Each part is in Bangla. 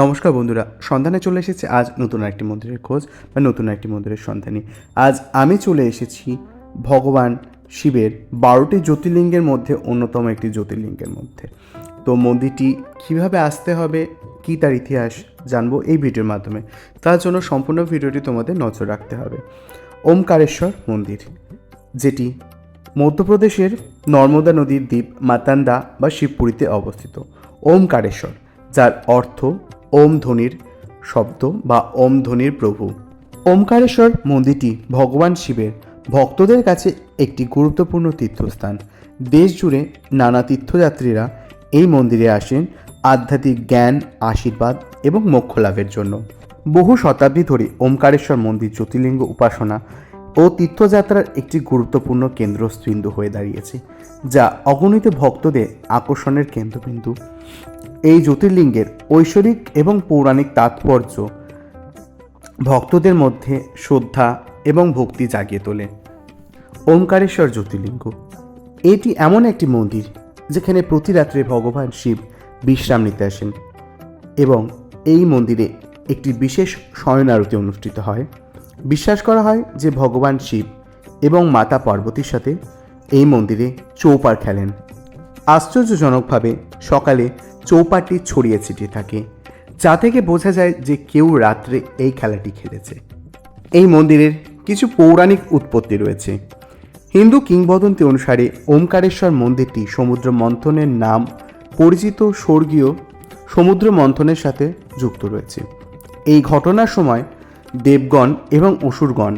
নমস্কার বন্ধুরা, সন্ধানে চলে এসেছে। আজ নতুন একটি মন্দিরের খোঁজ বা নতুন একটি মন্দিরের সন্ধানে। আজ আমি চলে এসেছি ভগবান শিবের বারোটি জ্যোতির্লিঙ্গের মধ্যে, অন্যতম একটি জ্যোতির্লিঙ্গের মধ্যে। তো মন্দিরটি কীভাবে আসতে হবে, কী তার ইতিহাস, জানব এই ভিডিওর মাধ্যমে। তার জন্য সম্পূর্ণ ভিডিওটি তোমাদের নজর রাখতে হবে। ওমকারেশ্বর মন্দির, যেটি মধ্যপ্রদেশের নর্মদা নদীর দ্বীপ, মাতান্দা বা শিবপুরীতে অবস্থিত। ওমকারেশ্বর, যার অর্থ ওম ধ্বনির শব্দ বা ওম ধ্বনির প্রভু। ওমকারেশ্বর মন্দিরটি ভগবান শিবের ভক্তদের কাছে একটি গুরুত্বপূর্ণ তীর্থস্থান। দেশ জুড়ে নানা তীর্থযাত্রীরা এই মন্দিরে আসেন আধ্যাত্মিক জ্ঞান, আশীর্বাদ এবং মোক্ষ লাভের জন্য। বহু শতাব্দী ধরে ওমকারেশ্বর মন্দির জ্যোতির্লিঙ্গ উপাসনা ও তীর্থযাত্রার একটি গুরুত্বপূর্ণ কেন্দ্রবিন্দু হয়ে দাঁড়িয়েছে, যা অগণিত ভক্তদের আকর্ষণের কেন্দ্রবিন্দু। এই জ্যোতির্লিঙ্গের ঐশ্বরিক এবং পৌরাণিক তাৎপর্য ভক্তদের মধ্যে শ্রদ্ধা এবং ভক্তি জাগিয়ে তোলে। ওমকারেশ্বর জ্যোতির্লিঙ্গ। এটি এমন একটি মন্দির যেখানে প্রতি রাত্রে ভগবান শিব বিশ্রাম নিতে আসেন এবং এই মন্দিরে একটি বিশেষ শয়নারতি অনুষ্ঠিত হয়। বিশ্বাস করা হয় যে ভগবান শিব এবং মাতা পার্বতীর সাথে এই মন্দিরে চৌপার খেলেন। আশ্চর্যজনকভাবে সকালে চৌপাটি ছড়িয়ে ছিটিয়ে থাকে, যা থেকে বোঝা যায় যে কেউ রাত্রে এই খেলাটি খেলেছে। এই মন্দিরের কিছু পৌরাণিক উৎপত্তি রয়েছে। হিন্দু কিংবদন্তি অনুসারে ওমকারেশ্বর মন্দিরটি সমুদ্র মন্থনের নাম পরিচিত স্বর্গীয় সমুদ্র মন্থনের সাথে যুক্ত রয়েছে। এই ঘটনার সময় দেবগণ এবং অসুরগণ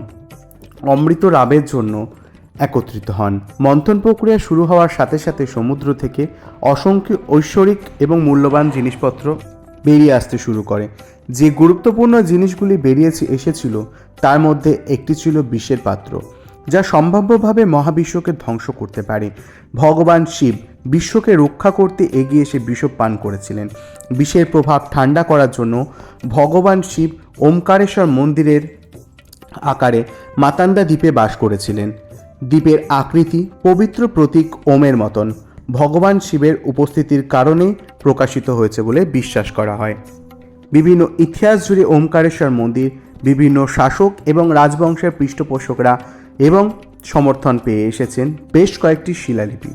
অমৃত লাভের জন্য একত্রিত হন। মন্থন প্রক্রিয়া শুরু হওয়ার সাথে সাথে সমুদ্র থেকে অসংখ্য ঐশ্বরিক এবং মূল্যবান জিনিসপত্র বেরিয়ে আসতে শুরু করে। যে গুরুত্বপূর্ণ জিনিসগুলি বেরিয়েছে, এসেছিল, তার মধ্যে একটি ছিল বিষের পাত্র, যা সম্ভাব্যভাবে মহাবিশ্বকে ধ্বংস করতে পারে। ভগবান শিব বিশ্বকে রক্ষা করতে এগিয়ে এসে বিষ পান করেছিলেন। বিষের প্রভাব ঠান্ডা করার জন্য ভগবান শিব ওমকারেশ্বর মন্দিরের আকারে মাতান্দা দ্বীপে বাস করেছিলেন। দ্বীপের আকৃতি পবিত্র প্রতীক ওমের মতন। ভগবান শিবের উপস্থিতির কারণে প্রকাশিত হয়েছে বলে বিশ্বাস করা হয়। বিভিন্ন ইতিহাস জুড়ে ওমকারেশ্বর মন্দির, বিভিন্ন শাসক এবং রাজবংশের পৃষ্ঠপোষকরা এবং সমর্থন পেয়ে এসেছেন বেশ কয়েকটি শিলালিপি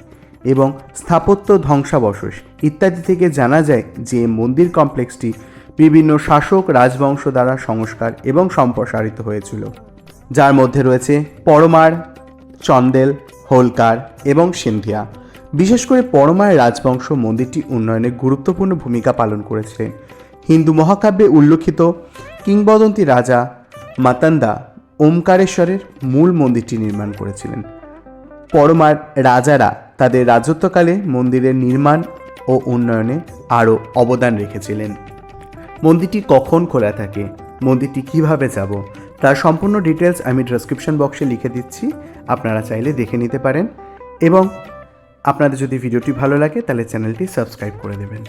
এবং স্থাপত্য ধ্বংসাবশেষ ইত্যাদি থেকে জানা যায় যে মন্দির কমপ্লেক্সটি বিভিন্ন শাসক, রাজবংশ দ্বারা সংস্কার এবং সম্প্রসারিত হয়েছিল। যার মধ্যে রয়েছে পরমার চন্দেল, হোলকার এবং সিন্ধিয়া। বিশেষ করে পরমায় রাজবংশ মন্দিরটি উন্নয়নে গুরুত্বপূর্ণ ভূমিকা পালন করেছে। হিন্দু মহাকাব্যে উল্লেখিত কিংবদন্তি রাজা মাতান্দা ওমকারেশ্বরের মূল মন্দিরটি নির্মাণ করেছিলেন। পরমার রাজারা তাদের রাজত্বকালে মন্দিরের নির্মাণ ও উন্নয়নে আরও অবদান রেখেছিলেন। মন্দিরটি কখন খোলা থাকে? মন্দিরটি কীভাবে যাব? তার সম্পূর্ণ ডিটেলস আমি ডেসক্রিপশন বক্সে লিখে দিচ্ছি, আপনারা চাইলে দেখে নিতে পারেন। এবং আপনাদের যদি ভিডিওটি ভালো লাগে, তাহলে চ্যানেলটি সাবস্ক্রাইব করে দেবেন।